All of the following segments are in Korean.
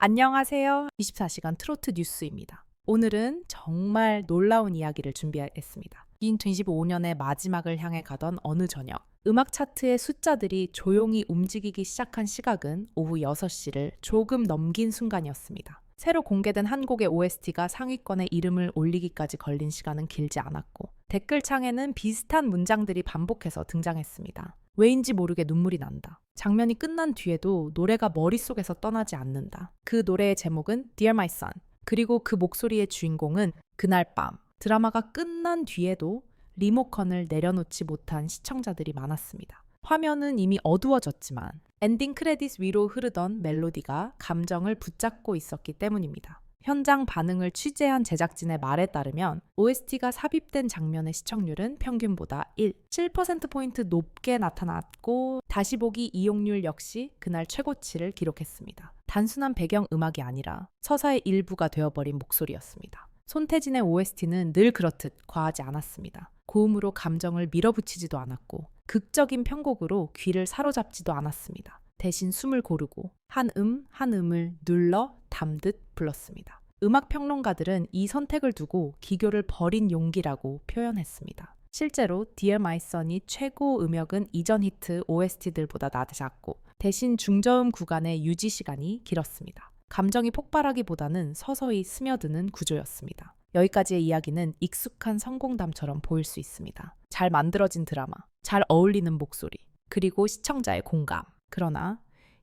안녕하세요. 24시간 트로트 뉴스입니다. 오늘은 정말 놀라운 이야기를 준비했습니다. 2025년의 마지막을 향해 가던 어느 저녁, 음악 차트의 숫자들이 조용히 움직이기 시작한 시각은 오후 6시를 조금 넘긴 순간이었습니다. 새로 공개된 한 곡의 OST가 상위권에 이름을 올리기까지 걸린 시간은 길지 않았고, 댓글창에는 비슷한 문장들이 반복해서 등장했습니다. 왜인지 모르게 눈물이 난다. 장면이 끝난 뒤에도 노래가 머릿속에서 떠나지 않는다. 그 노래의 제목은 Dear My Son. 그리고 그 목소리의 주인공은 그날 밤 드라마가 끝난 뒤에도 리모컨을 내려놓지 못한 시청자들이 많았습니다. 화면은 이미 어두워졌지만 엔딩 크레딧 위로 흐르던 멜로디가 감정을 붙잡고 있었기 때문입니다. 현장 반응을 취재한 제작진의 말에 따르면 OST가 삽입된 장면의 시청률은 평균보다 1, 7%포인트 높게 나타났고 다시 보기 이용률 역시 그날 최고치를 기록했습니다. 단순한 배경 음악이 아니라 서사의 일부가 되어버린 목소리였습니다. 손태진의 OST는 늘 그렇듯 과하지 않았습니다. 고음으로 감정을 밀어붙이지도 않았고 극적인 편곡으로 귀를 사로잡지도 않았습니다. 대신 숨을 고르고 한 음, 한 음을 눌러 담듯 불렀습니다. 음악 평론가들은 이 선택을 두고 기교를 버린 용기라고 표현했습니다. 실제로 Dear My Son이 최고 음역은 이전 히트 OST들보다 낮았고 대신 중저음 구간의 유지 시간이 길었습니다. 감정이 폭발하기보다는 서서히 스며드는 구조였습니다. 여기까지의 이야기는 익숙한 성공담처럼 보일 수 있습니다. 잘 만들어진 드라마, 잘 어울리는 목소리, 그리고 시청자의 공감. 그러나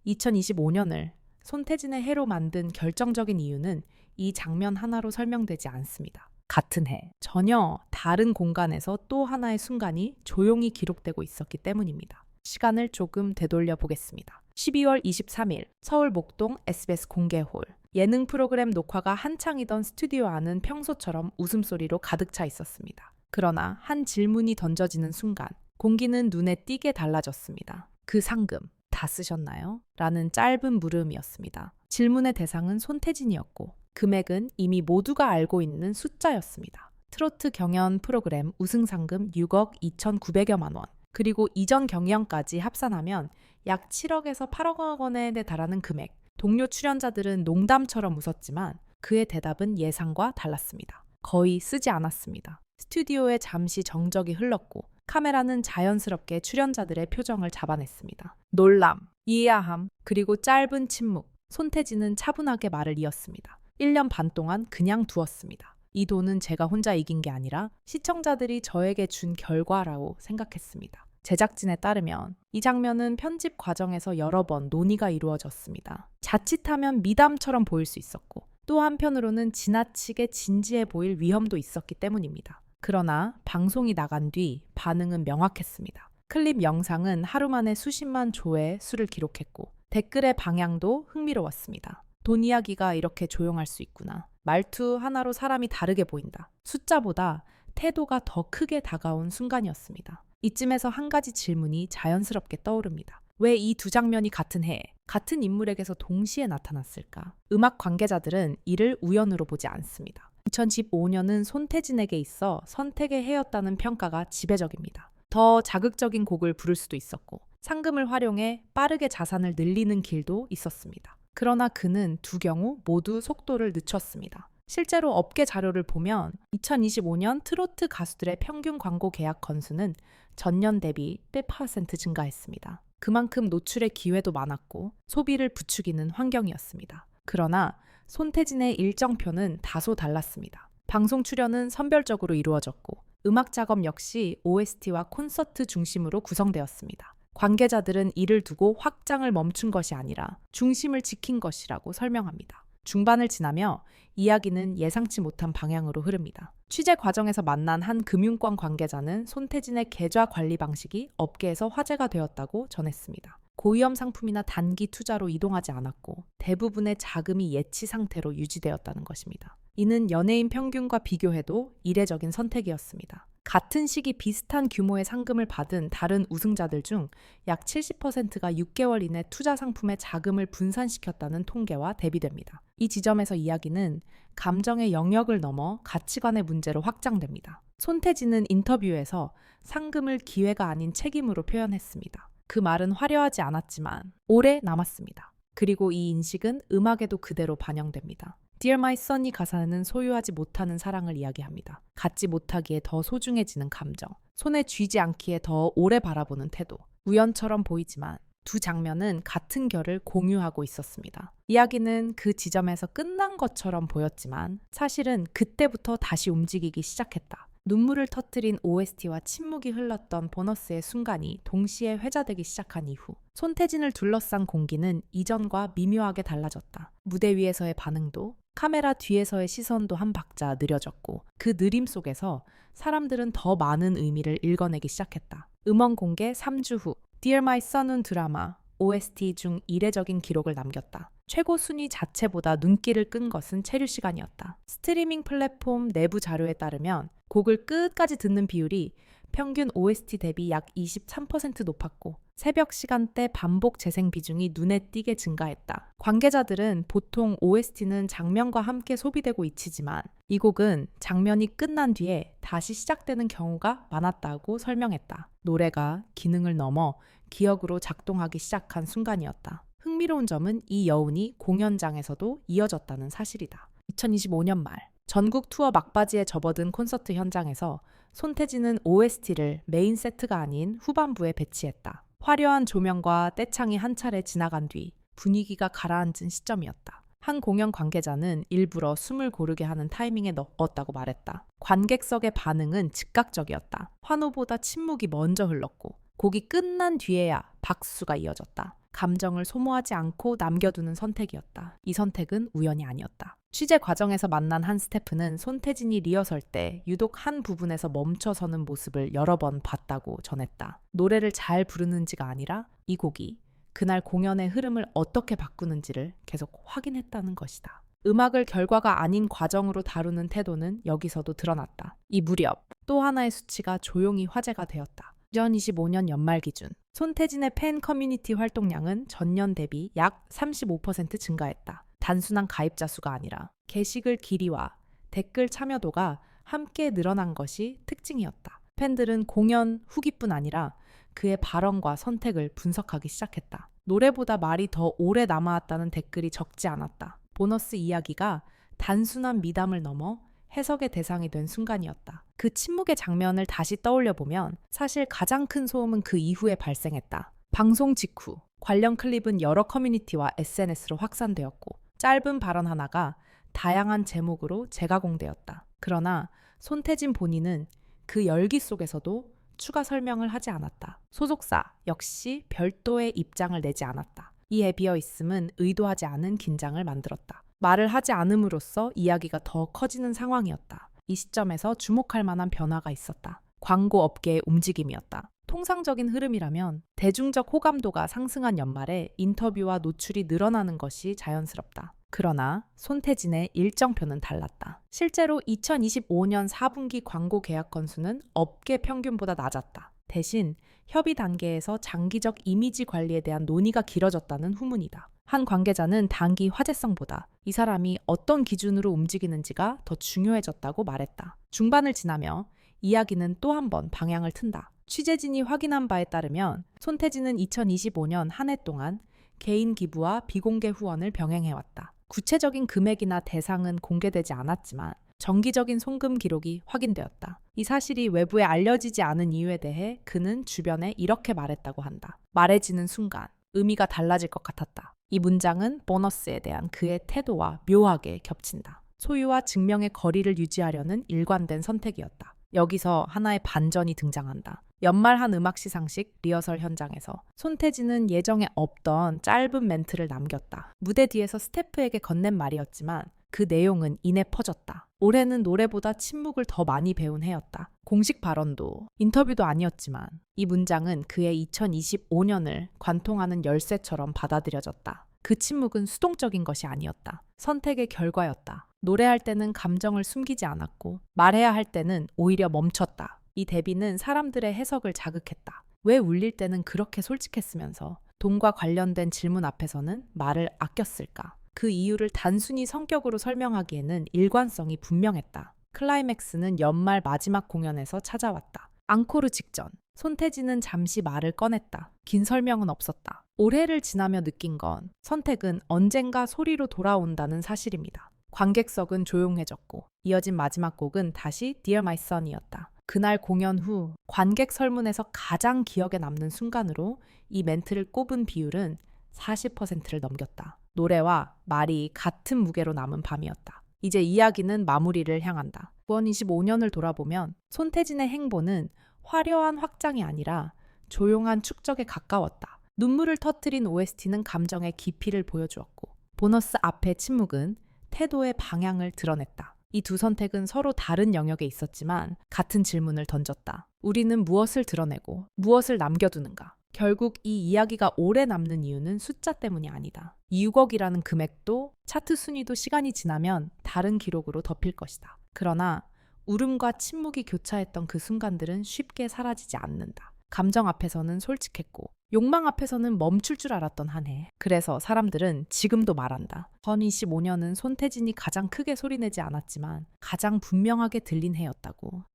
2025년을 손태진의 해로 만든 결정적인 이유는 이 장면 하나로 설명되지 않습니다. 같은 해, 전혀 다른 공간에서 또 하나의 순간이 조용히 기록되고 있었기 때문입니다. 시간을 조금 되돌려 보겠습니다. 12월 23일 서울 목동 SBS 공개홀 예능 프로그램 녹화가 한창이던 스튜디오 안은 평소처럼 웃음소리로 가득 차 있었습니다. 그러나 한 질문이 던져지는 순간 공기는 눈에 띄게 달라졌습니다. 그 상금 다 쓰셨나요? 라는 짧은 물음이었습니다. 질문의 대상은 손태진이었고 금액은 이미 모두가 알고 있는 숫자였습니다. 트로트 경연 프로그램 우승 상금 6억 2,900여만 원, 그리고 이전 경연까지 합산하면 약 7억에서 8억 원에 달하는 금액. 동료 출연자들은 농담처럼 웃었지만 그의 대답은 예상과 달랐습니다. 거의 쓰지 않았습니다. 스튜디오에 잠시 정적이 흘렀고 카메라는 자연스럽게 출연자들의 표정을 잡아냈습니다. 놀람, 이해함, 그리고 짧은 침묵. 손태진은 차분하게 말을 이었습니다. 1년 반 동안 그냥 두었습니다. 이 돈은 제가 혼자 이긴 게 아니라 시청자들이 저에게 준 결과라고 생각했습니다. 제작진에 따르면 이 장면은 편집 과정에서 여러 번 논의가 이루어졌습니다. 자칫하면 미담처럼 보일 수 있었고 또 한편으로는 지나치게 진지해 보일 위험도 있었기 때문입니다. 그러나 방송이 나간 뒤 반응은 명확했습니다. 클립 영상은 하루 만에 수십만 조회 수를 기록했고 댓글의 방향도 흥미로웠습니다. 돈 이야기가 이렇게 조용할 수 있구나. 말투 하나로 사람이 다르게 보인다. 숫자보다 태도가 더 크게 다가온 순간이었습니다. 이쯤에서 한 가지 질문이 자연스럽게 떠오릅니다. 왜 이 두 장면이 같은 해에 같은 인물에게서 동시에 나타났을까? 음악 관계자들은 이를 우연으로 보지 않습니다. 2015년은 손태진에게 있어 선택의 해였다는 평가가 지배적입니다. 더 자극적인 곡을 부를 수도 있었고 상금을 활용해 빠르게 자산을 늘리는 길도 있었습니다. 그러나 그는 두 경우 모두 속도를 늦췄습니다. 실제로 업계 자료를 보면 2025년 트로트 가수들의 평균 광고 계약 건수는 전년 대비 100% 증가했습니다. 그만큼 노출의 기회도 많았고 소비를 부추기는 환경이었습니다. 그러나 손태진의 일정표는 다소 달랐습니다. 방송 출연은 선별적으로 이루어졌고 음악 작업 역시 OST와 콘서트 중심으로 구성되었습니다. 관계자들은 이를 두고 확장을 멈춘 것이 아니라 중심을 지킨 것이라고 설명합니다. 중반을 지나며 이야기는 예상치 못한 방향으로 흐릅니다. 취재 과정에서 만난 한 금융권 관계자는 손태진의 계좌 관리 방식이 업계에서 화제가 되었다고 전했습니다. 고위험 상품이나 단기 투자로 이동하지 않았고 대부분의 자금이 예치 상태로 유지되었다는 것입니다. 이는 연예인 평균과 비교해도 이례적인 선택이었습니다. 같은 시기 비슷한 규모의 상금을 받은 다른 우승자들 중 약 70%가 6개월 이내 투자 상품의 자금을 분산시켰다는 통계와 대비됩니다. 이 지점에서 이야기는 감정의 영역을 넘어 가치관의 문제로 확장됩니다. 손태진은 인터뷰에서 상금을 기회가 아닌 책임으로 표현했습니다. 그 말은 화려하지 않았지만 오래 남았습니다. 그리고 이 인식은 음악에도 그대로 반영됩니다. Dear My Son이 가사는 소유하지 못하는 사랑을 이야기합니다. 갖지 못하기에 더 소중해지는 감정, 손에 쥐지 않기에 더 오래 바라보는 태도. 우연처럼 보이지만 두 장면은 같은 결을 공유하고 있었습니다. 이야기는 그 지점에서 끝난 것처럼 보였지만 사실은 그때부터 다시 움직이기 시작했다. 눈물을 터뜨린 OST와 침묵이 흘렀던 보너스의 순간이 동시에 회자되기 시작한 이후 손태진을 둘러싼 공기는 이전과 미묘하게 달라졌다. 무대 위에서의 반응도 카메라 뒤에서의 시선도 한 박자 느려졌고 그 느림 속에서 사람들은 더 많은 의미를 읽어내기 시작했다. 음원 공개 3주 후 Dear My Son은 드라마 OST 중 이례적인 기록을 남겼다. 최고 순위 자체보다 눈길을 끈 것은 체류 시간이었다. 스트리밍 플랫폼 내부 자료에 따르면 곡을 끝까지 듣는 비율이 평균 OST 대비 약 23% 높았고 새벽 시간대 반복 재생 비중이 눈에 띄게 증가했다. 관계자들은 보통 OST는 장면과 함께 소비되고 잊히지만 이 곡은 장면이 끝난 뒤에 다시 시작되는 경우가 많았다고 설명했다. 노래가 기능을 넘어 기억으로 작동하기 시작한 순간이었다. 흥미로운 점은 이 여운이 공연장에서도 이어졌다는 사실이다. 2025년 말 전국 투어 막바지에 접어든 콘서트 현장에서 손태진은 OST를 메인 세트가 아닌 후반부에 배치했다. 화려한 조명과 떼창이 한 차례 지나간 뒤 분위기가 가라앉은 시점이었다. 한 공연 관계자는 일부러 숨을 고르게 하는 타이밍에 넣었다고 말했다. 관객석의 반응은 즉각적이었다. 환호보다 침묵이 먼저 흘렀고 곡이 끝난 뒤에야 박수가 이어졌다. 감정을 소모하지 않고 남겨두는 선택이었다. 이 선택은 우연이 아니었다. 취재 과정에서 만난 한 스태프는 손태진이 리허설 때 유독 한 부분에서 멈춰서는 모습을 여러 번 봤다고 전했다. 노래를 잘 부르는지가 아니라 이 곡이 그날 공연의 흐름을 어떻게 바꾸는지를 계속 확인했다는 것이다. 음악을 결과가 아닌 과정으로 다루는 태도는 여기서도 드러났다. 이 무렵 또 하나의 수치가 조용히 화제가 되었다. 2025년 연말 기준 손태진의 팬 커뮤니티 활동량은 전년 대비 약 35% 증가했다. 단순한 가입자 수가 아니라 게시글 길이와 댓글 참여도가 함께 늘어난 것이 특징이었다. 팬들은 공연 후기뿐 아니라 그의 발언과 선택을 분석하기 시작했다. 노래보다 말이 더 오래 남아왔다는 댓글이 적지 않았다. 보너스 이야기가 단순한 미담을 넘어 해석의 대상이 된 순간이었다. 그 침묵의 장면을 다시 떠올려 보면 사실 가장 큰 소음은 그 이후에 발생했다. 방송 직후 관련 클립은 여러 커뮤니티와 SNS로 확산되었고 짧은 발언 하나가 다양한 제목으로 재가공되었다. 그러나 손태진 본인은 그 열기 속에서도 추가 설명을 하지 않았다. 소속사 역시 별도의 입장을 내지 않았다. 이에 비어 있음은 의도하지 않은 긴장을 만들었다. 말을 하지 않음으로써 이야기가 더 커지는 상황이었다. 이 시점에서 주목할 만한 변화가 있었다. 광고 업계의 움직임이었다. 통상적인 흐름이라면 대중적 호감도가 상승한 연말에 인터뷰와 노출이 늘어나는 것이 자연스럽다. 그러나 손태진의 일정표는 달랐다. 실제로 2025년 4분기 광고 계약 건수는 업계 평균보다 낮았다. 대신 협의 단계에서 장기적 이미지 관리에 대한 논의가 길어졌다는 후문이다. 한 관계자는 단기 화제성보다 이 사람이 어떤 기준으로 움직이는지가 더 중요해졌다고 말했다. 중반을 지나며 이야기는 또 한 번 방향을 튼다. 취재진이 확인한 바에 따르면 손태진은 2025년 한 해 동안 개인 기부와 비공개 후원을 병행해왔다. 구체적인 금액이나 대상은 공개되지 않았지만 정기적인 송금 기록이 확인되었다. 이 사실이 외부에 알려지지 않은 이유에 대해 그는 주변에 이렇게 말했다고 한다. 말해지는 순간 의미가 달라질 것 같았다. 이 문장은 보너스에 대한 그의 태도와 묘하게 겹친다. 소유와 증명의 거리를 유지하려는 일관된 선택이었다. 여기서 하나의 반전이 등장한다. 연말 한 음악 시상식 리허설 현장에서 손태진은 예정에 없던 짧은 멘트를 남겼다. 무대 뒤에서 스태프에게 건넨 말이었지만 그 내용은 이내 퍼졌다. 올해는 노래보다 침묵을 더 많이 배운 해였다. 공식 발언도 인터뷰도 아니었지만 이 문장은 그의 2025년을 관통하는 열쇠처럼 받아들여졌다. 그 침묵은 수동적인 것이 아니었다. 선택의 결과였다. 노래할 때는 감정을 숨기지 않았고 말해야 할 때는 오히려 멈췄다. 이 대비는 사람들의 해석을 자극했다. 왜 울릴 때는 그렇게 솔직했으면서 돈과 관련된 질문 앞에서는 말을 아꼈을까? 그 이유를 단순히 성격으로 설명하기에는 일관성이 분명했다. 클라이맥스는 연말 마지막 공연에서 찾아왔다. 앙코르 직전 손태진은 잠시 말을 꺼냈다. 긴 설명은 없었다. 올해를 지나며 느낀 건 선택은 언젠가 소리로 돌아온다는 사실입니다. 관객석은 조용해졌고 이어진 마지막 곡은 다시 Dear My Son이었다. 그날 공연 후 관객 설문에서 가장 기억에 남는 순간으로 이 멘트를 꼽은 비율은 40%를 넘겼다. 노래와 말이 같은 무게로 남은 밤이었다. 이제 이야기는 마무리를 향한다. 2025년을 돌아보면 손태진의 행보는 화려한 확장이 아니라 조용한 축적에 가까웠다. 눈물을 터뜨린 OST는 감정의 깊이를 보여주었고 보너스 앞의 침묵은 태도의 방향을 드러냈다. 이 두 선택은 서로 다른 영역에 있었지만 같은 질문을 던졌다. 우리는 무엇을 드러내고 무엇을 남겨두는가? 결국 이 이야기가 오래 남는 이유는 숫자 때문이 아니다. 6억이라는 금액도 차트 순위도 시간이 지나면 다른 기록으로 덮일 것이다. 그러나 울음과 침묵이 교차했던 그 순간들은 쉽게 사라지지 않는다. 감정 앞에서는 솔직했고 욕망 앞에서는 멈출 줄 알았던 한 해. 그래서 사람들은 지금도 말한다. 2025년은 손태진이 가장 크게 소리내지 않았지만 가장 분명하게 들린 해였다고.